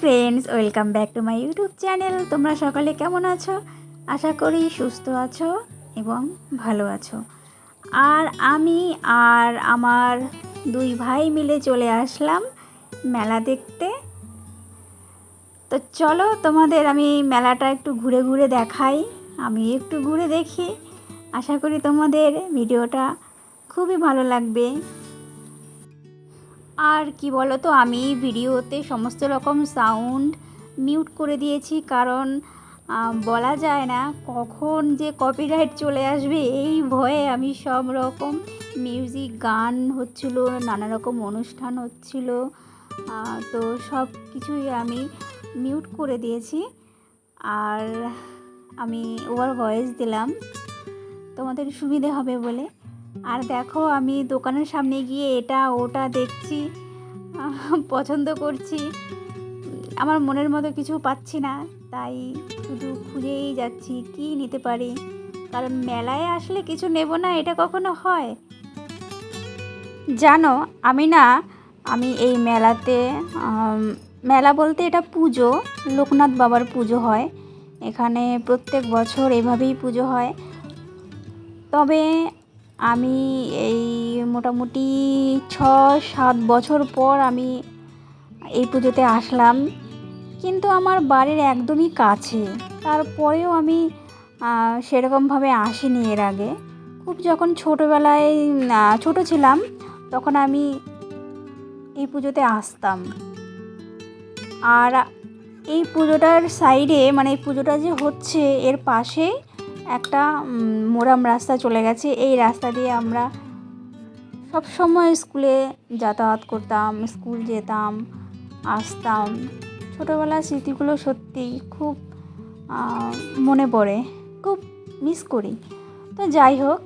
Friends welcome back to my YouTube channel তোমরা সকলে কেমন আছো? আশা করি সুস্থ আছো এবং ভালো আছো। আর আমি আর আমার দুই ভাই মিলে চলে আসলাম মেলা দেখতে। তো চলো, তোমাদের আমি মেলাটা একটু ঘুরে ঘুরে দেখাই। আমি একটু ঘুরে দেখি। আশা করি তোমাদের ভিডিওটা খুবই ভালো লাগবে। আর কি বলো তো আমি ভিডিওতে সমস্ত রকম সাউন্ড মিউট করে দিয়েছি, কারণ বলা যায় না কখন যে কপিরাইট চলে আসবে, এই ভয়ে আমি সব রকম মিউজিক গান হচ্ছিল, নানা রকম অনুষ্ঠান হচ্ছিল তো সব কিছুই আমি মিউট করে দিয়েছি। আর আমি ওভার ভয়েস দিলাম। তোমাদের সুবিধে হবে বলে। আর দেখো আমি দোকানের সামনে গিয়ে এটা ওটা দেখছি পছন্দ করছি। আমার মনের মতো কিছু পাচ্ছি না, তাই শুধু খুঁজেই যাচ্ছি কি নিতে পারি। কারণ মেলায় আসলে কিছু নেব না, এটা কখনো হয়। জানো, আমি না, আমি এই মেলাতে মেলা বলতে এটা পুজো, লোকনাথ বাবার পুজো হয়। এখানে প্রত্যেক বছর এভাবেই পুজো হয়। তবে আমি এই মোটামুটি ছ সাত বছর পর আমি এই পুজোতে আসলাম। কিন্তু আমার বাড়ির একদমই কাছে। তারপরেও আমি সেরকমভাবে আসিনি এর আগে। খুব যখন ছোটোবেলায় ছোটো ছিলাম, তখন আমি এই পুজোতে আসতাম। আর এই পুজোটার সাইডে মানে এই পুজোটা যে হচ্ছে, এর পাশেই একটা মোরাম রাস্তা চলে গেছে। এই রাস্তা দিয়ে আমরা সব সময় স্কুলে যাতায়াত করতাম, স্কুল যেতাম, আসতাম। ছোটোবেলার স্মৃতিগুলো সত্যি খুব মনে পড়ে, খুব মিস করি। তো যাই হোক,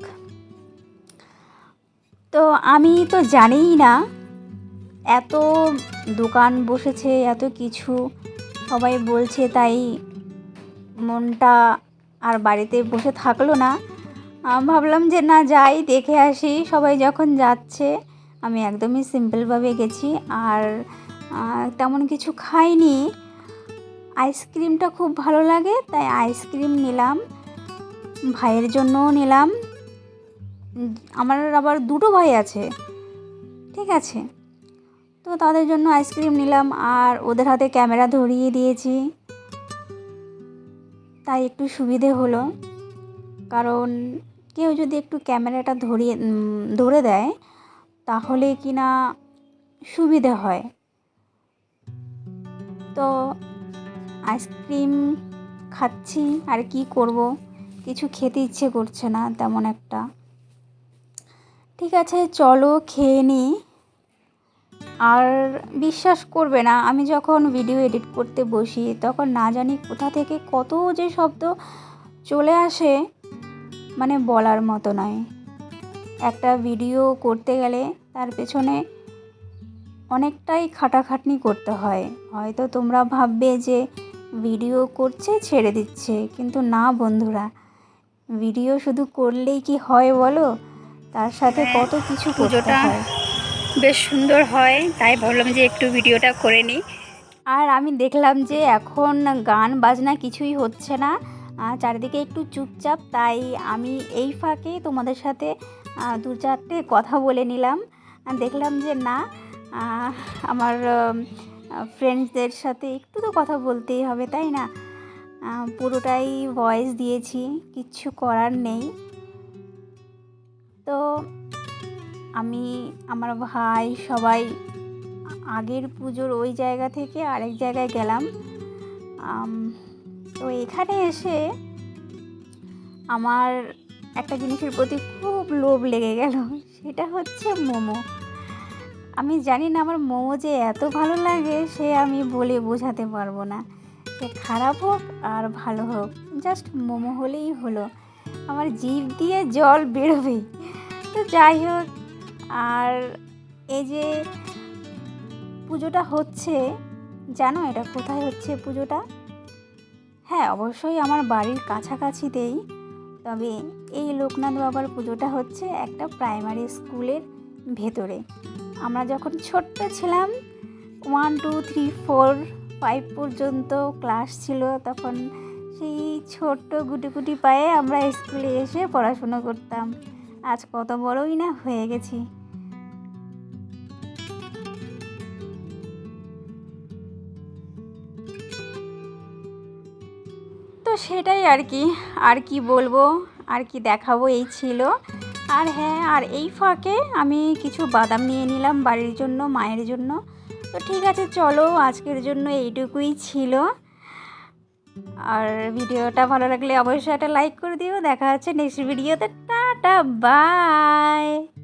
তো আমি তো জানিই না এত দোকান বসেছে, এত কিছু সবাই বলছে, তাই মনটা আর বাড়িতে বসে থাকল না। ভাবলাম যে, না, যাই, দেখে আসি। সবাই যখন যাচ্ছে, আমি একদমই সিম্পলভাবে গেছি। আর তেমন কিছু খাইনি। আইসক্রিমটা খুব ভালো লাগে, তাই আইসক্রিম নিলাম। ভাইয়ের জন্যও নিলাম। আমার আবার দুটো ভাই আছে, ঠিক আছে? তো তাদের জন্য আইসক্রিম নিলাম। আর ওদের হাতে ক্যামেরা ধরিয়ে দিয়েছি। তাই একটু সুবিধে হলো। কারণ কেউ যদি একটু ক্যামেরাটা ধরিয়ে ধরে দেয়, তাহলে কি না সুবিধে হয়। তো আইসক্রিম খাচ্ছি, আর কি করব? কিছু খেতে ইচ্ছে করছে না তেমন একটা। ঠিক আছে, চলো খেয়ে নিই আর বিশ্বাস করবে না আমি যখন ভিডিও এডিট করতে বসি তখন না জানি কোথা থেকে কত যে শব্দ চলে আসে মানে বলার মতো নয়। একটা ভিডিও করতে গেলে তার পেছনে অনেকটাই খাটাখাটনি করতে হয়। হয়তো তোমরা ভাববে যে ভিডিও করছে ছেড়ে দিচ্ছে কিন্তু না বন্ধুরা। ভিডিও শুধু করলেই কি হয় বলো? তার সাথে কত কিছু করতে পুজোটা হয়। বেশ সুন্দর হয়, তাই ভাবলাম যে একটু ভিডিওটা করে নিই। আর আমি দেখলাম যে এখন গান বাজনা কিছুই হচ্ছে না চারিদিকে একটু চুপচাপ, তাই আমি এই ফাঁকে তোমাদের সাথে দু চারটে কথা বলে নিলাম। দেখলাম যে না আমার ফ্রেন্ডসদের সাথে একটু তো কথা বলতেই হবে, তাই না? পুরোটাই ভয়েস দিয়েছি, কিচ্ছু করার নেই। তো আমি, আমার ভাই সবাই আগের পুজোর ওই জায়গা থেকে আরেক জায়গায় গেলাম। তো এখানে এসে আমার একটা জিনিসের প্রতি খুব লোভ লেগে গেল, সেটা হচ্ছে মোমো। আমি জানি না আমার মোমো যে এত ভালো লাগে, সে আমি বলে বোঝাতে পারব না। সে খারাপ হোক আর ভালো হোক, জাস্ট মোমো হলেই হলো। আমার জিভ দিয়ে জল বেরোবেই। তো যাই হোক আর এই যে পুজোটা হচ্ছে, জানো এটা কোথায় হচ্ছে পুজোটা? হ্যাঁ অবশ্যই আমার বাড়ির কাছাকাছিতেই তবে এই লোকনাথ বাবার পুজোটা হচ্ছে একটা প্রাইমারি স্কুলের ভেতরে। আমরা যখন ছোট্ট ছিলাম one two three four five পর্যন্ত ক্লাস ছিল, তখন সেই ছোট্ট গুটি পায়ে আমরা স্কুলে এসে পড়াশুনো করতাম। আজ কত বড়ই না হয়ে গেছি। তো সেটাই আর কি। আর কি বলব? আর কি দেখাবো? এই ছিল। আর হ্যাঁ আর এই ফাঁকে আমি কিছু বাদাম নিয়ে নিলাম বাড়ির জন্য, মায়ের জন্য। তো ঠিক আছে, চলো আজকের জন্য এইটুকুই ছিল। আর ভিডিওটা ভালো লাগলে অবশ্যই একটা লাইক করে দিও। দেখা হচ্ছে নেক্সট ভিডিওতে। Tata, bye!